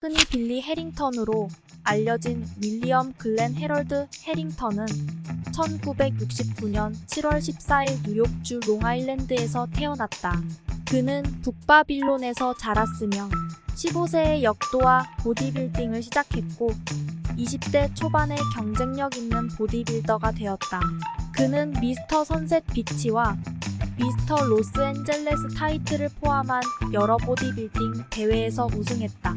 흔히 빌리 해링턴으로 알려진 윌리엄 글렌 헤럴드 해링턴은 1969년 7월 14일 뉴욕주 롱아일랜드에서 태어났다. 그는 북바빌론에서 자랐으며 15세의 역도와 보디빌딩을 시작했고 20대 초반에 경쟁력 있는 보디빌더가 되었다. 그는 미스터 선셋 비치와 미스터 로스앤젤레스 타이틀을 포함한 여러 보디빌딩 대회에서 우승했다.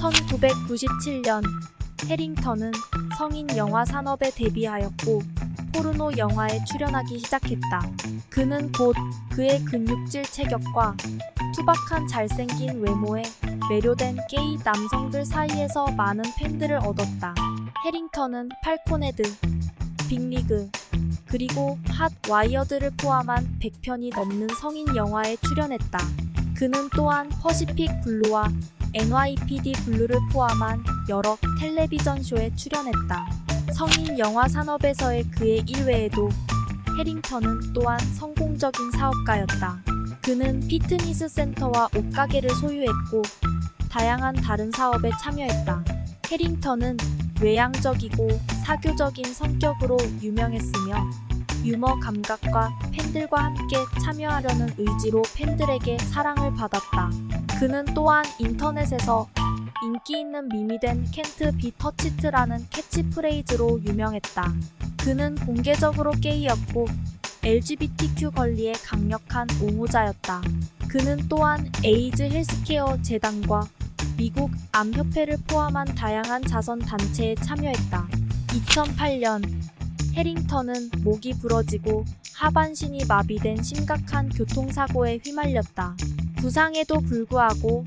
1997년 해링턴은 성인 영화 산업에 데뷔하였고 포르노 영화에 출연하기 시작했다. 그는 곧 그의 근육질 체격과 투박한 잘생긴 외모에 매료된 게이 남성들 사이에서 많은 팬들을 얻었다. 해링턴은 팔코네드, 빅리그, 그리고 핫 와이어드를 포함한 100편이 넘는 성인 영화에 출연했다. 그는 또한 퍼시픽 블루와 NYPD 블루를 포함한 여러 텔레비전 쇼에 출연했다. 성인 영화 산업에서의 그의 일외에도 해링턴은 또한 성공적인 사업가였다. 그는 피트니스 센터와 옷가게를 소유했고 다양한 다른 사업에 참여했다. 해링턴은 외향적이고 사교적인 성격으로 유명했으며 유머 감각과 팬들과 함께 참여하려는 의지로 팬들에게 사랑을 받았다. 그는 또한 인터넷에서 인기 있는 밈이 된 켄트 비 터치트라는 캐치프레이즈로 유명했다. 그는 공개적으로 게이였고 LGBTQ 권리에 강력한 옹호자였다. 그는 또한 에이즈 헬스케어 재단과 미국 암협회를 포함한 다양한 자선 단체에 참여했다. 2008년 해링턴은 목이 부러지고 하반신이 마비된 심각한 교통사고에 휘말렸다. 부상에도 불구하고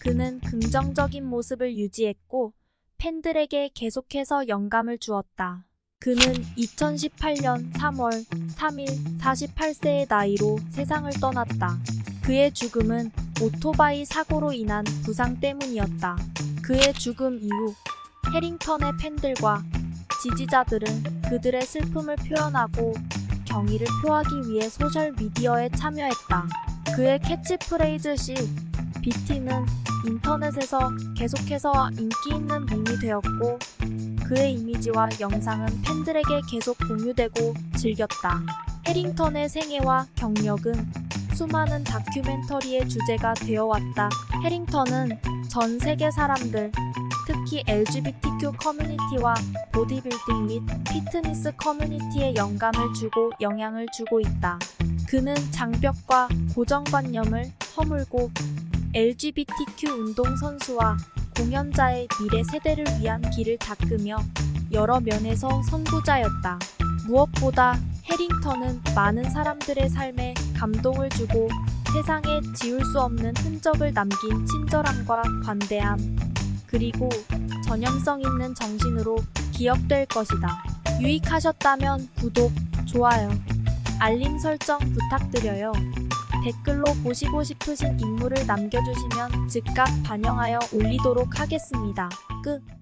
그는 긍정적인 모습을 유지했고 팬들에게 계속해서 영감을 주었다. 그는 2018년 3월 3일 48세의 나이로 세상을 떠났다. 그의 죽음은 오토바이 사고로 인한 부상 때문이었다. 그의 죽음 이후 해링턴의 팬들과 지지자들은 그들의 슬픔을 표현하고 경의를 표하기 위해 소셜 미디어에 참여했다. 그의 캐치프레이즈 시 BT는 인터넷에서 계속해서 인기 있는 밈이 되었고 그의 이미지와 영상은 팬들에게 계속 공유되고 즐겼다. 해링턴의 생애와 경력은 수많은 다큐멘터리의 주제가 되어왔다. 해링턴은 전 세계 사람들, 특히 LGBTQ 커뮤니티와 보디빌딩 및 피트니스 커뮤니티에 영감을 주고 영향을 주고 있다. 그는 장벽과 고정관념을 허물고 LGBTQ 운동선수와 공연자의 미래 세대를 위한 길을 닦으며 여러 면에서 선구자였다. 무엇보다 해링턴은 많은 사람들의 삶에 감동을 주고 세상에 지울 수 없는 흔적을 남긴 친절함과 관대함, 그리고 전염성 있는 정신으로 기억될 것이다. 유익하셨다면 구독, 좋아요, 알림 설정 부탁드려요. 댓글로 보시고 싶으신 인물을 남겨주시면 즉각 반영하여 올리도록 하겠습니다. 끝.